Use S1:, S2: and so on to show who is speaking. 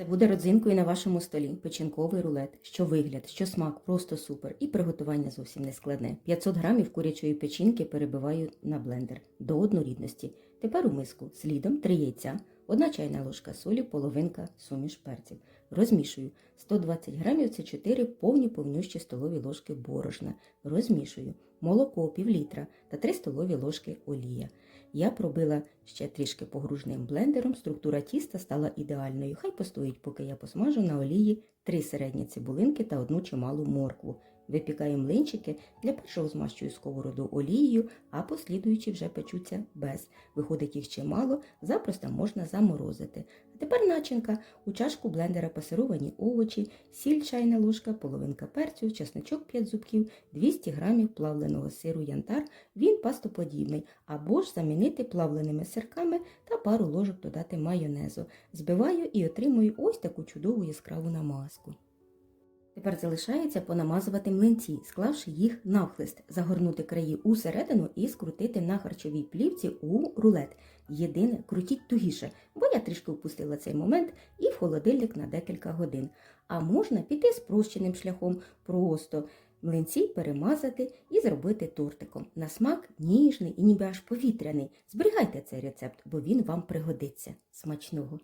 S1: Це буде родзинкою на вашому столі, печінковий рулет, що вигляд, що смак, просто супер. І приготування зовсім не складне. 500 грамів курячої печінки перебиваю на блендер до однорідності. Тепер у миску слідом 3 яйця, 1 чайна ложка солі, половинка суміш перців. Розмішую 120 грамів це 4 повні повнющі столові ложки борошна. Розмішую молоко пів літра та 3 столові ложки олія. Я пробила ще трішки погружним блендером, структура тіста стала ідеальною. Хай постоїть, поки я посмажу на олії три середні цибулинки та одну чималу моркву. Випікаю млинчики, для першого змащую сковороду олією, а послідуючі вже печуться без. Виходить їх чимало, запросто можна заморозити. А тепер начинка. У чашку блендера пасировані овочі, сіль чайна ложка, половинка перцю, чесночок 5 зубків, 200 грамів плавленого сиру янтар, він пастоподібний, або ж замінити плавленими сирками та пару ложок додати майонезу. Збиваю і отримую ось таку чудову яскраву намазку. Тепер залишається понамазувати млинці, склавши їх навхлист, загорнути краї усередину і скрутити на харчовій плівці у рулет. Єдине, крутіть тугіше, бо я трішки впустила цей момент і в холодильник на декілька годин. А можна піти спрощеним шляхом, просто млинці перемазати і зробити тортиком. На смак ніжний і ніби аж повітряний. Зберігайте цей рецепт, бо він вам пригодиться. Смачного!